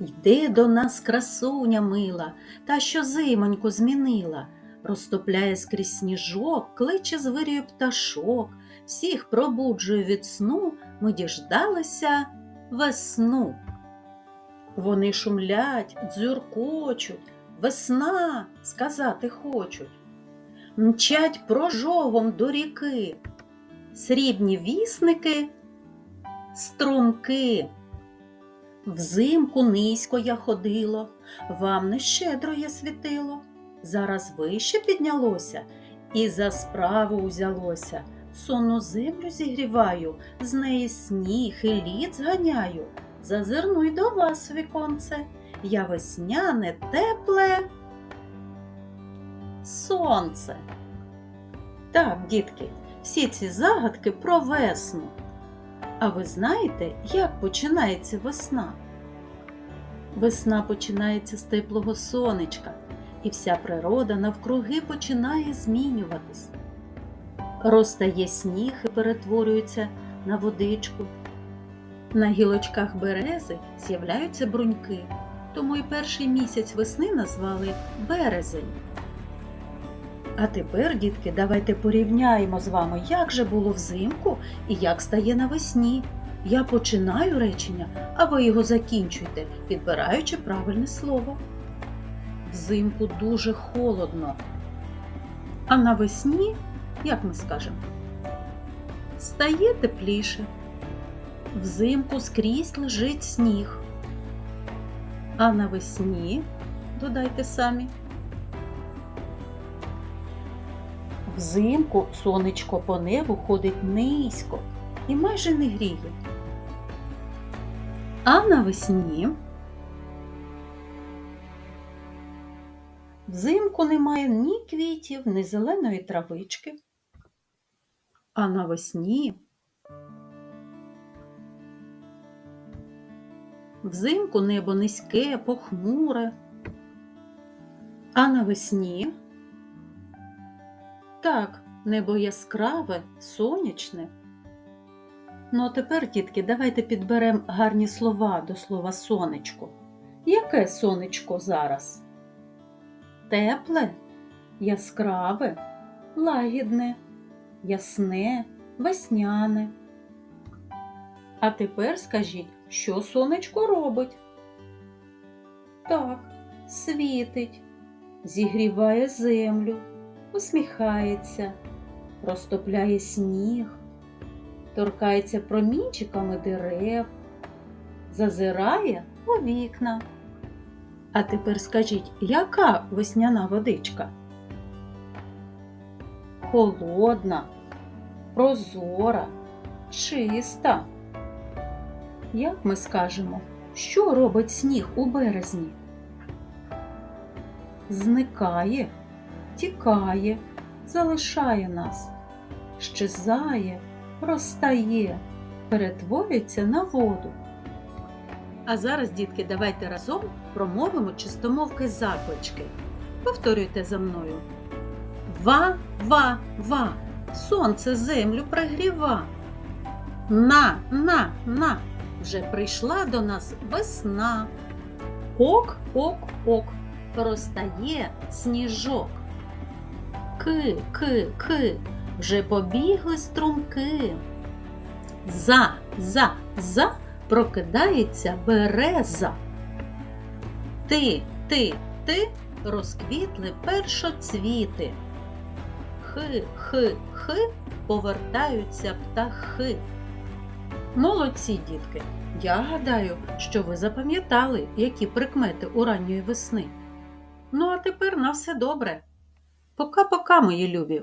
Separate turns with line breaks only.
Йде до нас красуня мила, та що зимоньку змінила, розтопляє скрізь сніжок, кличе звирює пташок, всіх пробуджує від сну, ми діждалися весну. Вони шумлять, дзюркочуть, весна сказати хочуть, мчать прожогом до ріки, срібні вісники, струмки. Взимку низько я ходило, вам не щедро я світило, зараз вище піднялося і за справу узялося. Сонну землю зігріваю, з неї сніг і лід зганяю. Зазирну й до вас, віконце, я весняне, тепле сонце. Так, дітки, всі ці загадки про весну. А ви знаєте, як починається весна? Весна починається з теплого сонечка, і вся природа навкруги починає змінюватись. Розтає сніг і перетворюється на водичку. На гілочках берези з'являються бруньки, тому і перший місяць весни назвали березень. А тепер, дітки, давайте порівняємо з вами, як же було взимку і як стає навесні. Я починаю речення, а ви його закінчуйте, підбираючи правильне слово. Взимку дуже холодно. А навесні, як ми скажемо, стає тепліше. Взимку скрізь лежить сніг. А навесні, додайте самі. Взимку сонечко по небу ходить низько і майже не гріє. А навесні взимку немає ні квітів, ні зеленої травички. А навесні взимку небо низьке, похмуре. А навесні так, небо яскраве, сонячне. Ну, а тепер, дітки, давайте підберемо гарні слова до слова сонечко. Яке сонечко зараз? Тепле, яскраве, лагідне, ясне, весняне. А тепер скажіть, що сонечко робить? Так, світить, зігріває землю усміхається, розтопляє сніг, торкається промінчиками дерев, зазирає у вікна. А тепер скажіть, яка весняна водичка? Холодна, прозора, чиста. Як ми скажемо, що робить сніг у березні? Зникає тікає, залишає нас, щезає, розтає, перетворюється на воду. А зараз, дітки, давайте разом промовимо чистомовки заклички. Повторюйте за мною. Ва, ва, ва, сонце землю пригріва. На, на, на, вже прийшла до нас весна. Ок, ок, ок, розтає сніжок. Ки, ки, ки, вже побігли струмки. За, за, за прокидається береза. Ти, ти, ти розквітли першоцвіти. Хи, хи, хи повертаються птахи. Молодці, дітки! Я гадаю, що ви запам'ятали, які прикмети у ранньої весни. Ну, а тепер на все добре. Пока-пока, мої любі!